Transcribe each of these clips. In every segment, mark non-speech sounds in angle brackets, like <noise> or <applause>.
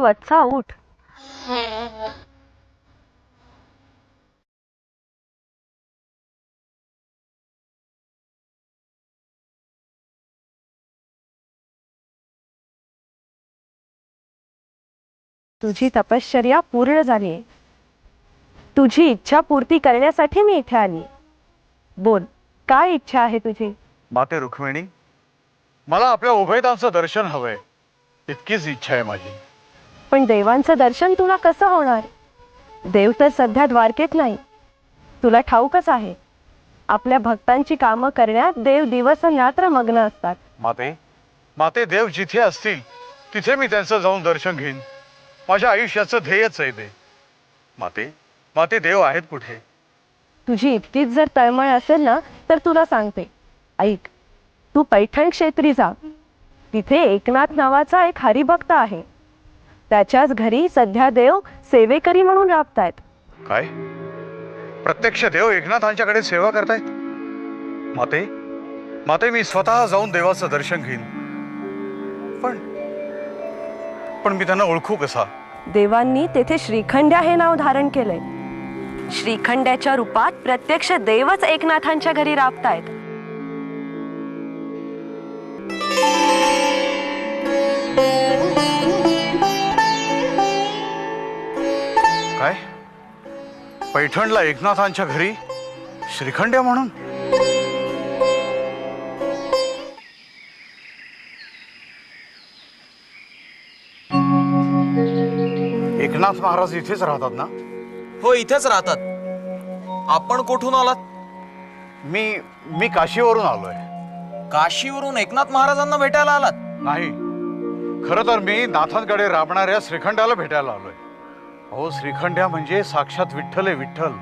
वत्सा उठ. तुझी तपश्चर्या पूर्ण झाली. तुझी इच्छा पूर्ती करण्यासाठी मी इथे आली. बोल काय इच्छा आहे तुझी? माते रुक्मिणी मला आपल्या उभयतांचं दर्शन हवंय. इतकीच इच्छा आहे माझी. पण देवांचं दर्शन तुला कसं होणार? देव तर सध्या द्वारकेत नाही. तुला ठाऊकच आहे. आपल्या भक्तांची कामं करण्यात देव दिवस रात्र मग्न असतात. माते माते देव जिथे असतील तिथे मी त्यांचं जाऊन दर्शन घेईन. माझ्या आयुष्याचं ध्येयच आहे ते. माते माते देव आहेत कुठे? तुझी इतकीच जर तळमळ असेल ना तर तुला सांगते. ऐक तू पैठण क्षेत्री जा. तिथे एकनाथ नावाचा एक हरिभक्त आहे. त्याच्याच घरी सध्या देव सेवेकरी म्हणून राबतायत. काय? प्रत्यक्ष देव एकनाथांच्याकडे सेवा करतायत? माते माते मी स्वतः जाऊन देवाचं दर्शन घेईन. पण पण मी त्यांना ओळखू कसा? देवांनी तेथे श्रीखंड्या हे नाव धारण केलंय. श्रीखंड्याच्या रूपात प्रत्यक्ष देवच एकनाथांच्या घरी राबतायत. पैठणला एकनाथांच्या घरी? श्रीखंड्या म्हणून? एकनाथ महाराज इथेच राहतात ना? हो इथेच राहतात. आपण कुठून आलात? मी मी काशीवरून आलोय. काशीवरून एकनाथ महाराजांना भेटायला आलात? नाही. खर तर मी नाथांकडे राबणाऱ्या श्रीखंड्याला भेटायला आलोय. अहो श्रीखंड्या म्हणजे साक्षात विठ्ठल आहे विठ्ठल.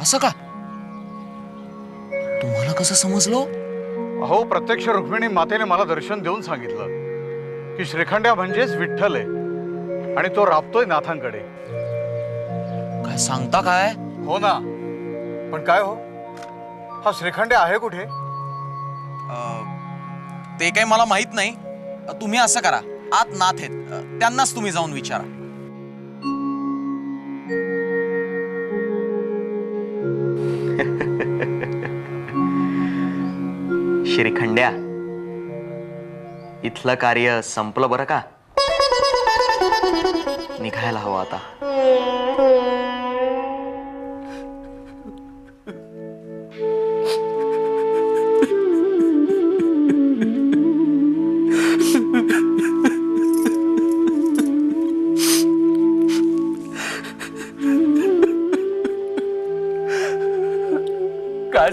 असं का? तुम्हाला कसं समजलो? अहो प्रत्यक्ष रुक्मिणी मातेने मला दर्शन देऊन सांगितलं की श्रीखंड्या म्हणजेच विठ्ठल आहे आणि तो राबतोय नाथांकडे. काय सांगता काय? हो ना. पण काय हो? हा श्रीखंड्या आहे कुठे? ते काही मला माहीत नाही. तुम्ही असं करा. आत नाथ आहेत. त्यांनाच तुम्ही जाऊन विचारा. <laughs> श्रीखंड्या इथलं कार्य संपलं बरं का? निघायला हवं आता.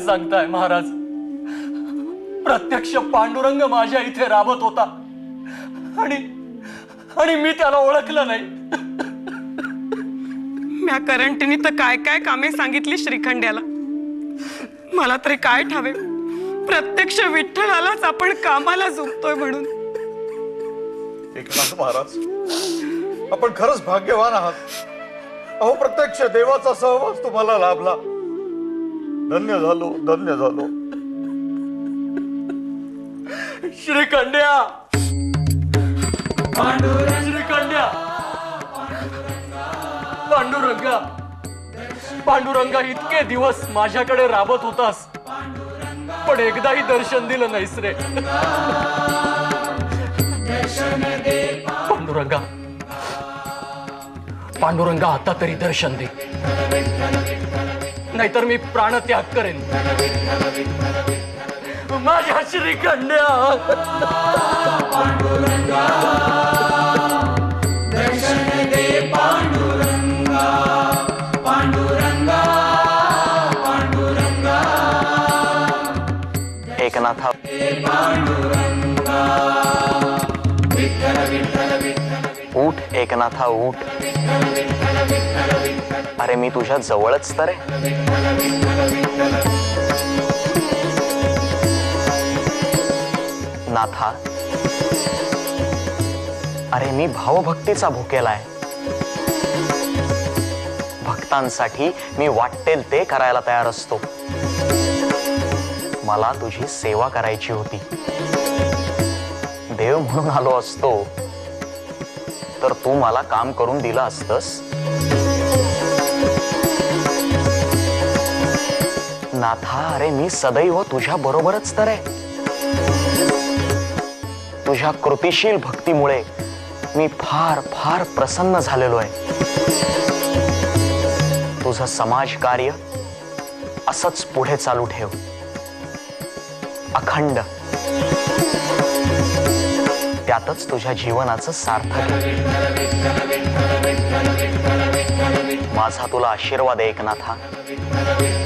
सांगताय महाराज. प्रत्यक्ष पांडुरंग माझ्या इथे राबत होता. आणि आणि मी त्याला ओळखलं नाही. म्या करंटीने तर काय काय कामे सांगितली श्रीखंड्याला. मला तरी काय ठावे? प्रत्यक्ष विठ्ठलालाच आपण कामाला झुकतोय म्हणून. एकनाथ महाराज आपण खरंच भाग्यवान आहात. अहो प्रत्यक्ष देवाचा सहवास तुम्हाला लाभला. धन्य झालो धन्य झालो. श्रीखंड्या. श्रीखंड्या. पांडुरंगा. पांडुरंगा इतके दिवस माझ्याकडे राबत होतास. पण एकदाही दर्शन दिलं नाहीस रे. पांडुरंगा. पांडुरंगा आता तरी दर्शन दे. नाहीतर मी प्राणत्याग करेन. माझ्या श्रीखंड्या. एकनाथा. उठ एकनाथा उठ अरे मी तुझ्या जवळच तर आहे. नाथा अरे मी भावभक्तीचा भुकेला आहे. भक्तांसाठी मी वाटेल ते करायला तयार असतो. मला तुझी सेवा करायची होती. देव म्हणून आलो असतो. तर तू मला काम करून दिलं असतस? नाथा अरे मी सदैव तुझ्या बरोबरच तर आहे. तुझ्या कृतिशील भक्तीमुळे मी फार फार प्रसन्न झालेलो आहे. तुझं समाज कार्य असंच पुढे चालू ठेव. अखंड. त्यातच तुझ्या जीवनाचं सार्थक माझा तुला आशीर्वाद आहे एकनाथा.